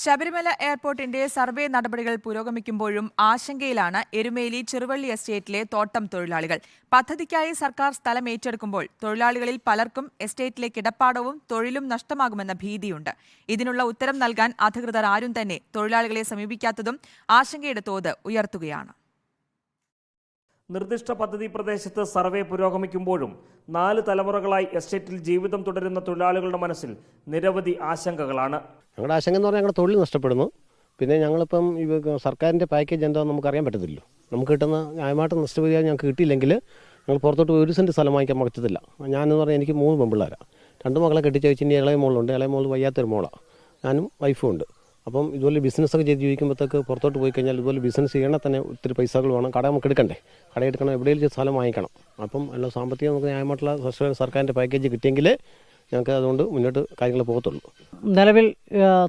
Sabarimala എയർപോർട്ടിന്റെ survey നടപടികൾ പുരോഗമിക്കുമ്പോഴും ആശങ്കയിലാണ് എരുമേലി ചെറുവള്ളി എസ്റ്റേറ്റിലെ തോട്ടം തൊഴിലാളികൾ. പദ്ധതിക്കായി സർക്കാർ സ്ഥലം ഏറ്റെടുക്കുമ്പോൾ തൊഴിലാളികളിൽ പലർക്കും എസ്റ്റേറ്റിലെ കിടപ്പാടവും തൊഴിലും നഷ്ടമാകുമെന്ന ഭീതിയുണ്ട്. ഇതിനുള്ള ഉത്തരം നൽകാൻ അധികൃതർ ആരും തന്നെ തൊഴിലാളികളെ സമീപിക്കാത്തതും ആശങ്കയുടെ തോത് ഉയർത്തുകയാണ്. നിർദ്ദിഷ്ട പദ്ധതി പ്രദേശത്ത് സർവേ പുരോഗമിക്കുമ്പോഴും നാല് തലമുറകളായി എസ്റ്റേറ്റിൽ ജീവിതം തുടരുന്ന തൊഴിലാളികളുടെ മനസ്സിൽ നിരവധി ആശങ്കകളാണ്. ഞങ്ങളുടെ ആശങ്ക എന്ന് പറഞ്ഞാൽ ഞങ്ങളുടെ തൊഴിൽ നഷ്ടപ്പെടുന്നു. പിന്നെ ഞങ്ങളിപ്പം സർക്കാരിന്റെ പാക്കേജ് എന്താണെന്ന് നമുക്കറിയാൻ പറ്റത്തില്ലല്ലോ. നമുക്ക് കിട്ടുന്ന ന്യായമായിട്ട് നഷ്ടപരിഹാരം ഞങ്ങൾക്ക് കിട്ടിയില്ലെങ്കിൽ ഞങ്ങൾ പുറത്തോട്ട് ഒരു സെന്റ് സ്ഥലം വാങ്ങിക്കാൻ പറ്റത്തില്ല. ഞാനെന്ന് പറഞ്ഞാൽ എനിക്ക് മൂന്ന് പെമ്പിള്ളേരാണ് രണ്ട് മക്കളെ കെട്ടിച്ചു ഇനി ഇളയ മോളുണ്ട്. ഇളയ മോൾ വയ്യാത്തൊരു മോളാണ് ഞാനും വൈഫും ഉണ്ട്. അപ്പം ഇതുപോലെ ബിസിനസ്സൊക്കെ ചെയ്ത് ജീവിക്കുമ്പോഴത്തേക്ക് പുറത്തോട്ട് പോയി കഴിഞ്ഞാൽ ഇതുപോലെ ബിസിനസ് ചെയ്യണേ തന്നെ ഒത്തിരി പൈസകൾ വേണം. കട നമുക്ക് എടുക്കണ്ടേ? കട എടുക്കണം എവിടെയെങ്കിലും സ്ഥലം വാങ്ങിക്കണം. അപ്പം എല്ലാം സാമ്പത്തികം നമുക്ക് ന്യായമായിട്ടുള്ള സർക്കാരിന്റെ പാക്കേജ് കിട്ടിയെങ്കിൽ ഞങ്ങൾക്ക് അതുകൊണ്ട് മുന്നോട്ട് കാര്യങ്ങൾ പോകത്തുള്ളൂ. നിലവിൽ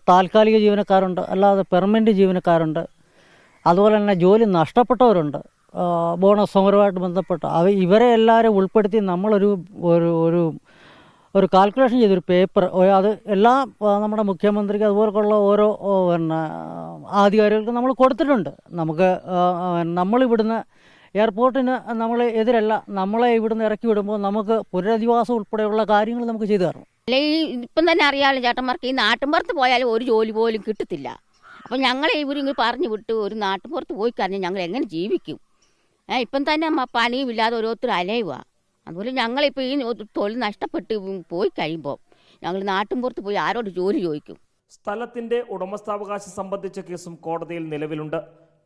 താൽക്കാലിക ജീവനക്കാരുണ്ട്. അല്ലാതെ പെർമനന്റ് ജീവനക്കാരുണ്ട്. അതുപോലെ തന്നെ ജോലി നഷ്ടപ്പെട്ടവരുണ്ട്. ബോണസ് സമരവുമായിട്ട് ബന്ധപ്പെട്ട്. അവ ഇവരെ എല്ലാവരും ഉൾപ്പെടുത്തി നമ്മളൊരു ഒരു ഒരു ഒരു കാൽക്കുലേഷൻ ചെയ്തൊരു പേപ്പർ അത് എല്ലാ നമ്മുടെ മുഖ്യമന്ത്രിക്ക് അതുപോലെയുള്ള ഓരോ പിന്നെ ആധികാരികൾക്കും നമ്മൾ കൊടുത്തിട്ടുണ്ട്. നമുക്ക് നമ്മളിവിടുന്ന് എയർപോർട്ടിന് നമ്മൾ എതിരല്ല നമ്മളെ ഇവിടുന്ന് ഇറക്കി വിടുമ്പോൾ നമുക്ക് പുനരധിവാസം ഉൾപ്പെടെയുള്ള കാര്യങ്ങൾ നമുക്ക് ചെയ്തു തരണം. അല്ലെ ഇപ്പം തന്നെ അറിയാമല്ലോ ചേട്ടന്മാർക്ക് ഈ നാട്ടിൻപുറത്ത് പോയാലും ഒരു ജോലി പോലും കിട്ടത്തില്ല. അപ്പം ഞങ്ങളെ ഇവരിങ്ങനെ പറഞ്ഞു വിട്ട് ഒരു നാട്ടിൻപുറത്ത് പോയി കഴിഞ്ഞാൽ ഞങ്ങൾ എങ്ങനെ ജീവിക്കും? ഇപ്പം തന്നെ പണിയും ഇല്ലാതെ ഓരോരുത്തർ അലയുക അതുപോലെ ഞങ്ങളിപ്പോൾ ഈ തൊഴിൽ നഷ്ടപ്പെട്ട് പോയി കഴിയുമ്പോൾ ഞങ്ങൾ നാട്ടിൻപുറത്ത് പോയി ആരോട് ജോലി ചോദിക്കും. സ്ഥലത്തിന്റെ ഉടമസ്ഥാവകാശം സംബന്ധിച്ച കേസും കോടതിയിൽ നിലവിലുണ്ട്.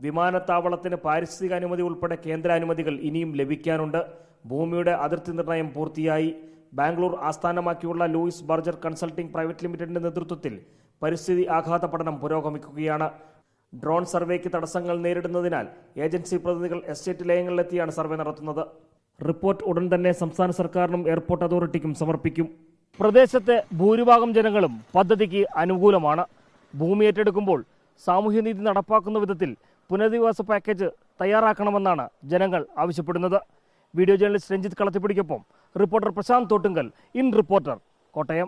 വിമാനത്താവളത്തിന് പാരിസ്ഥിതിക അനുമതി ഉൾപ്പെടെ കേന്ദ്രാനുമതികൾ ഇനിയും ലഭിക്കാനുണ്ട്. ഭൂമിയുടെ അതിർത്തി നിർണയം പൂർത്തിയായി. ബാംഗ്ലൂർ ആസ്ഥാനമാക്കിയുള്ള ലൂയിസ് ബർജർ കൺസൾട്ടിംഗ് പ്രൈവറ്റ് ലിമിറ്റഡിന്റെ നേതൃത്വത്തിൽ പരിസ്ഥിതി ആഘാത പഠനം പുരോഗമിക്കുകയാണ്. ഡ്രോൺ സർവേക്ക് തടസ്സങ്ങൾ നേരിടുന്നതിനാൽ ഏജൻസി പ്രതിനിധികൾ എസ്റ്റേറ്റ് ലയങ്ങളിലെത്തിയാണ് സർവേ നടത്തുന്നത്. റിപ്പോർട്ട് ഉടൻ തന്നെ സംസ്ഥാന സർക്കാരിനും എയർപോർട്ട് അതോറിറ്റിക്കും സമർപ്പിക്കും. പ്രദേശത്തെ ഭൂരിഭാഗം ജനങ്ങളും പദ്ധതിക്ക് അനുകൂലമാണ്. ഭൂമി ഏറ്റെടുക്കുമ്പോൾ സാമൂഹ്യനീതി നടപ്പാക്കുന്ന വിധത്തിൽ പുനരധിവാസ പാക്കേജ് തയ്യാറാക്കണമെന്നാണ് ജനങ്ങൾ ആവശ്യപ്പെടുന്നത്. Video journalist Ranjith കളത്തിപ്പിടിക്കൊപ്പം reporter Prasanth Thottungal in reporter Kottayam.